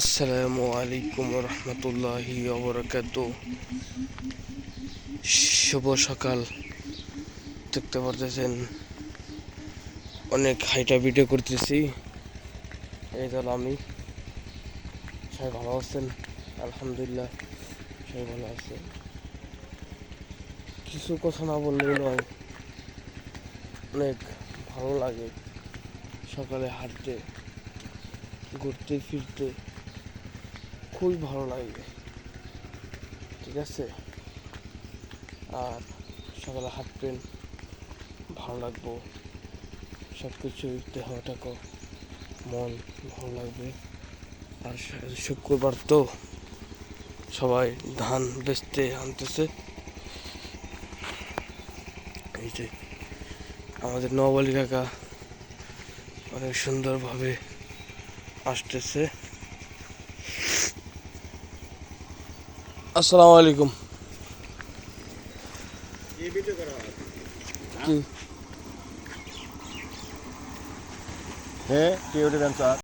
আসসালামু আলাইকুম রহমতুল্লাহি অবরাকাত শুভ সকাল। দেখতে পারতেছেন, অনেক হাইটা ভিডিও করতেছি। এই দল আমি। সবাই ভালো আছেন? আলহামদুলিল্লাহ, সবাই ভালো আছে। কিছু কথা না বললেই নয়, অনেক ভালো লাগে সকালে হাঁটতে, ঘুরতে, ফিরতে। খুবই ভালো লাগে। ঠিক আছে? আর সকালে হাঁটবেন, ভালো লাগবো। সব কিছুই দেহটাকে মন ভালো লাগবে। আর শুক্রবার তো সবাই ধান বেচতে আনতেছে। এই যে আমাদের নবালি কাকা অনেক সুন্দরভাবে আসতেছে। আসসালামু আলাইকুম। হ্যাঁ দেন স্যার?